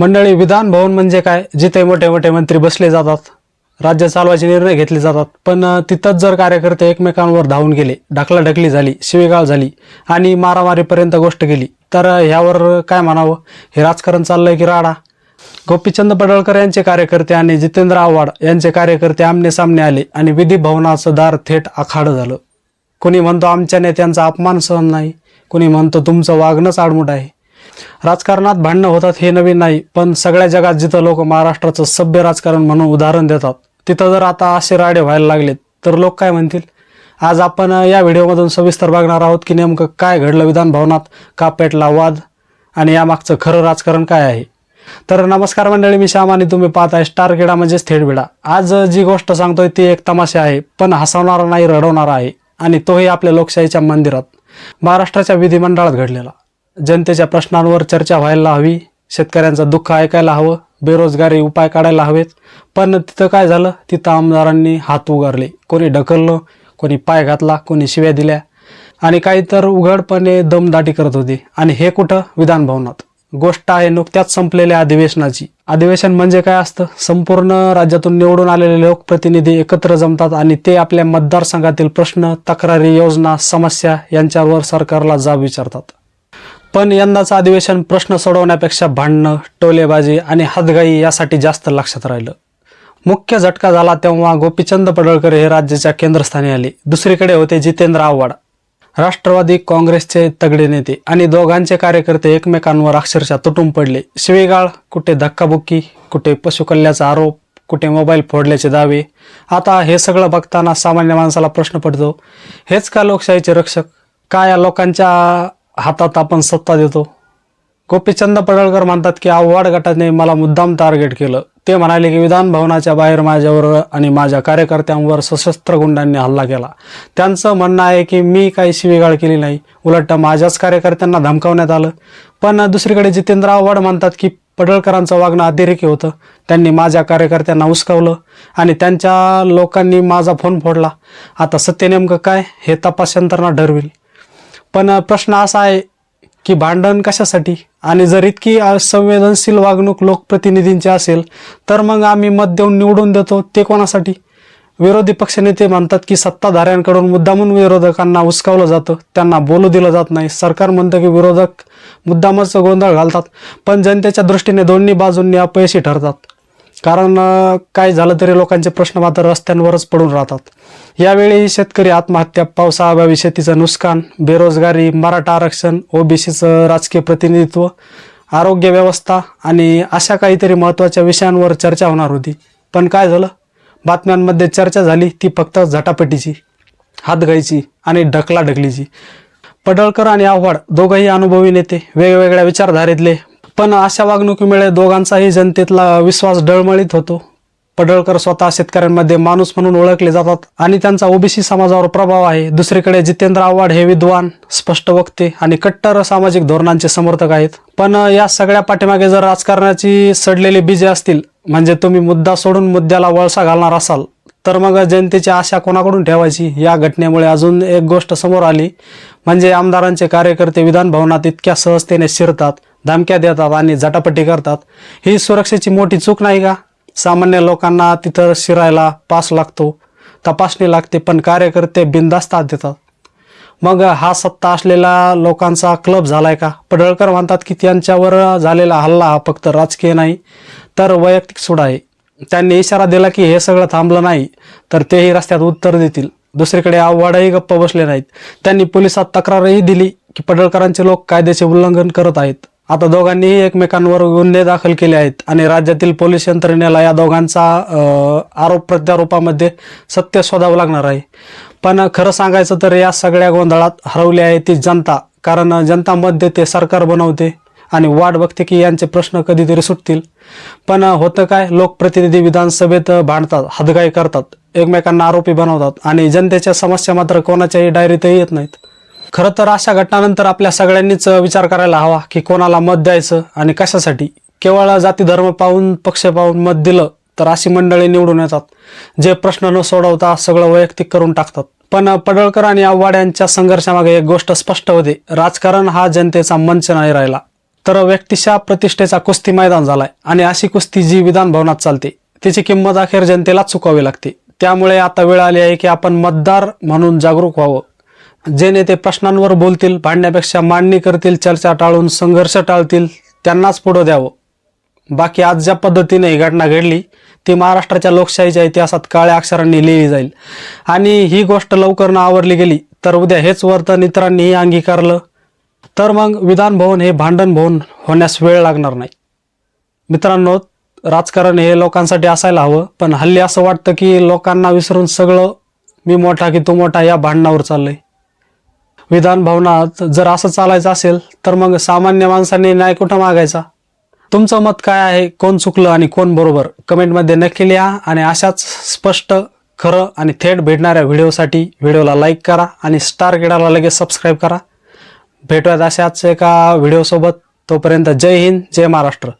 मंडळी विधान भवन म्हणजे काय? जिथे मोठे मोठे मंत्री बसले जातात राज्य चालवायचे निर्णय घेतले जातात. पण तिथंच जर कार्यकर्ते एकमेकांवर धावून गेले ढकलाढकली झाली शिवेगाळ झाली आणि मारामारीपर्यंत गोष्ट गेली तर ह्यावर काय म्हणावं? हे राजकारण चाललंय की राडा? गोपीचंद पडळकर यांचे कार्यकर्ते आणि जितेंद्र आव्हाड यांचे कार्यकर्ते आमने सामने आले आणि विधी भवनाचं दार थेट आखाडं झालं. कोणी म्हणतो आमच्या नेत्यांचा अपमान सहन नाही कोणी म्हणतो तुमचं वागणंच आडमुट आहे. राजकारणात भांडणं होतात हे नवीन नाही पण सगळ्या जगात जिथं लोक महाराष्ट्राचं सभ्य राजकारण म्हणून उदाहरण देतात तिथं जर आता असे राडे व्हायला लागलेत तर लोक काय म्हणतील? आज आपण या व्हिडिओमधून सविस्तर बघणार आहोत की नेमकं काय घडलं विधान भवनात का पेटला वाद आणि यामागचं खरं राजकारण काय आहे? तर नमस्कार मंडळी मी श्याम आणि तुम्ही पाहताय स्टार किडा म्हणजेच थेट विडा. आज जी गोष्ट सांगतोय ती एक तमाशा आहे पण हसवणारा नाही रडवणारा आहे आणि तोही आपल्या लोकशाहीच्या मंदिरात महाराष्ट्राच्या विधिमंडळात घडलेला. जनतेच्या प्रश्नांवर चर्चा व्हायला हवी शेतकऱ्यांचं दुःख ऐकायला हवं बेरोजगारी उपाय काढायला हवेत. पण तिथं काय झालं? तिथं आमदारांनी हात उगारले. कोणी ढकललं कोणी पाय घातला कोणी शिव्या दिल्या. आणि काही तर उघडपणे दमदाटी करत होते. आणि हे कुठं? विधानभवनात गोष्ट आहे नुकत्याच संपलेल्या अधिवेशनाची. अधिवेशन म्हणजे काय असतं? संपूर्ण राज्यातून निवडून आलेले लोकप्रतिनिधी एकत्र जमतात आणि ते आपल्या मतदारसंघातील प्रश्न तक्रारी योजना समस्या यांच्यावर सरकारला जाब विचारतात. पण यंदाचं अधिवेशन प्रश्न सोडवण्यापेक्षा भांडणं टोलेबाजी आणि हातगाई यासाठी जास्त लक्षात राहिलं. मुख्य झटका झाला तेव्हा गोपीचंद पडळकर हे राज्याच्या केंद्रस्थानी आले. दुसरीकडे होते जितेंद्र आव्हाड. राष्ट्रवादी काँग्रेसचे तगडे नेते आणि दोघांचे कार्यकर्ते एकमेकांवर अक्षरशः तुटून पडले. शिवेगाळ कुठे धक्काबुक्की कुठे पशुकल्याचा आरोप कुठे मोबाईल फोडल्याचे दावे. आता हे सगळं बघताना सामान्य माणसाला प्रश्न पडतो हेच का लोकशाहीचे रक्षक? का या लोकांच्या हातात आपण सत्ता देतो. गोपीचंद पडळकर म्हणतात की आव्हाड गटाने मला मुद्दाम टार्गेट केलं. ते म्हणाले की विधान भवनाच्या बाहेर माझ्यावर आणि माझ्या कार्यकर्त्यांवर सशस्त्र गुंडांनी हल्ला केला. त्यांचं म्हणणं आहे की मी काही शिवीगाळ केली नाही. उलट माझ्याच कार्यकर्त्यांना धमकावण्यात आलं. पण दुसरीकडे जितेंद्र आव्हाड म्हणतात की पडळकरांचं वागणं अतिरेकी होतं. त्यांनी माझ्या कार्यकर्त्यांना उचकावलं आणि त्यांच्या लोकांनी माझा फोन फोडला. आता सत्य नेमकं काय हे तपास यंत्रणा ठरविल. पण प्रश्न असा आहे की भांडण कशासाठी? आणि जर इतकी संवेदनशील वागणूक लोकप्रतिनिधींची असेल तर मग आम्ही मत देऊन निवडून देतो ते कोणासाठी? विरोधी पक्षनेते म्हणतात की सत्ताधाऱ्यांकडून मुद्दामून विरोधकांना उचकावलं जातं त्यांना बोलू दिलं जात नाही. सरकार म्हणतं की विरोधक मुद्दामच गोंधळ घालतात पण जनतेच्या दृष्टीने दोन्ही बाजूंनी अपयशी ठरतात. कारण काय झालं तरी लोकांचे प्रश्न मात्र रस्त्यांवरच पडून राहतात. यावेळी शेतकरी आत्महत्या पावसाअभावी शेतीचं नुकसान बेरोजगारी मराठा आरक्षण ओबीसीचं राजकीय प्रतिनिधित्व आरोग्य व्यवस्था आणि अशा काहीतरी महत्त्वाच्या विषयांवर चर्चा होणार होती. पण काय झालं? बातम्यांमध्ये चर्चा झाली ती फक्त झटापटीची हातगाईची आणि ढकलाढकलीची. पडळकर आणि आव्हाड दोघंही अनुभवी नेते वेगवेगळ्या विचारधारेतले पण अशा वागणुकीमुळे दोघांचाही जनतेतला विश्वास डळमळीत होतो. पडळकर स्वतः शेतकऱ्यांमध्ये माणूस म्हणून ओळखले जातात आणि त्यांचा ओबीसी समाजावर प्रभाव आहे. दुसरीकडे जितेंद्र आव्हाड हे विद्वान स्पष्ट वक्ते आणि कट्टर सामाजिक धोरणांचे समर्थक आहेत. पण या सगळ्या पाठीमागे जर राजकारणाची सडलेली बीजे असतील म्हणजे तुम्ही मुद्दा सोडून मुद्द्याला वळसा घालणार असाल. तर मग जनतेची आशा कोणाकडून ठेवायची? या घटनेमुळे अजून एक गोष्ट समोर आली म्हणजे आमदारांचे कार्यकर्ते विधानभवनात इतक्या सहजतेने शिरतात धमक्या देतात आणि झटापटी करतात. ही सुरक्षेची मोठी चूक नाही का? सामान्य लोकांना तिथं शिरायला पास लागतो तपासणी लागते पण कार्यकर्ते बिनधास्तात देतात. मग हा सत्ता असलेला लोकांचा क्लब झालाय का? पडळकर म्हणतात की त्यांच्यावर झालेला हल्ला हा फक्त राजकीय नाही तर वैयक्तिक सुडा आहे. त्यांनी इशारा दिला की हे सगळं थांबलं नाही तर तेही रस्त्यात उत्तर देतील. दुसरीकडे आव्हाडही गप्प बसले नाहीत. त्यांनी पोलिसात तक्रारही दिली की पडळकरांचे लोक कायद्याचे उल्लंघन करत आहेत. आता दोघांनीही एकमेकांवर गुन्हे दाखल केले आहेत आणि राज्यातील पोलीस यंत्रणेला या दोघांचा आरोप प्रत्यारोपामध्ये सत्य शोधावं लागणार आहे. पण खरं सांगायचं तर या सगळ्या गोंधळात हरवली आहे ती जनता कारण जनता मत देते सरकार बनवते. आणि वाट बघते की यांचे प्रश्न कधीतरी सुटतील. पण होतं काय? लोकप्रतिनिधी विधानसभेत भांडतात हातगाई करतात एकमेकांना आरोपी बनवतात आणि जनतेच्या समस्या मात्र कोणाच्याही डायरीतही येत नाहीत. खरं तर अशा घटनानंतर आपल्या सगळ्यांनीच विचार करायला हवा की कोणाला मत द्यायचं आणि कशासाठी. केवळ जाती धर्म पाहून पक्ष पाहून मत दिलं तर अशी मंडळी निवडून येतात जे प्रश्न न सोडवता सगळं वैयक्तिक करून टाकतात. पण पडळकर आणि आव्हाड यांच्या संघर्षामागे एक गोष्ट स्पष्ट होते. राजकारण हा जनतेचा मंच नाही राहिला. तर व्यक्तिशा प्रतिष्ठेचा कुस्ती मैदान झालाय आणि अशी कुस्ती जी विधान भवनात चालते तिची किंमत अखेर जनतेला चुकावी लागते. त्यामुळे आता वेळ आली आहे की आपण मतदार म्हणून जागरूक व्हावं. जे नेते प्रश्नांवर बोलतील भांडण्यापेक्षा मांडणी करतील चर्चा टाळून संघर्ष टाळतील त्यांनाच पुढं द्यावं. बाकी आज ज्या पद्धतीने ही घटना घडली ती महाराष्ट्राच्या लोकशाहीच्या इतिहासात काळ्या अक्षरांनी लिहिली जाईल. आणि ही गोष्ट लवकर न आवरली गेली तर उद्या हेच वर्तन इतरांनीही अंगीकारलं. तर मग विधान भवन हे भांडण भवन होण्यास वेळ लागणार नाही. मित्रांनो राजकारण हे लोकांसाठी असायला हवं पण हल्ली असं वाटतं की लोकांना विसरून सगळं मी मोठा की तू मोठा या भांडणावर चाललंय. विधान भवनात जर असं चालायचं असेल तर मग सामान्य माणसाने न्याय कुठं मागायचा? तुमचं मत काय आहे? कोण चुकलं आणि कोण बरोबर? कमेंटमध्ये नक्की लिहा आणि अशाच स्पष्ट खरं आणि थेट भेटणाऱ्या व्हिडिओसाठी व्हिडिओला लाईक करा आणि स्टार किडाला लगेच सबस्क्राईब करा. भेटूयात अशाच एका व्हिडिओसोबत तोपर्यंत जय हिंद जय महाराष्ट्र.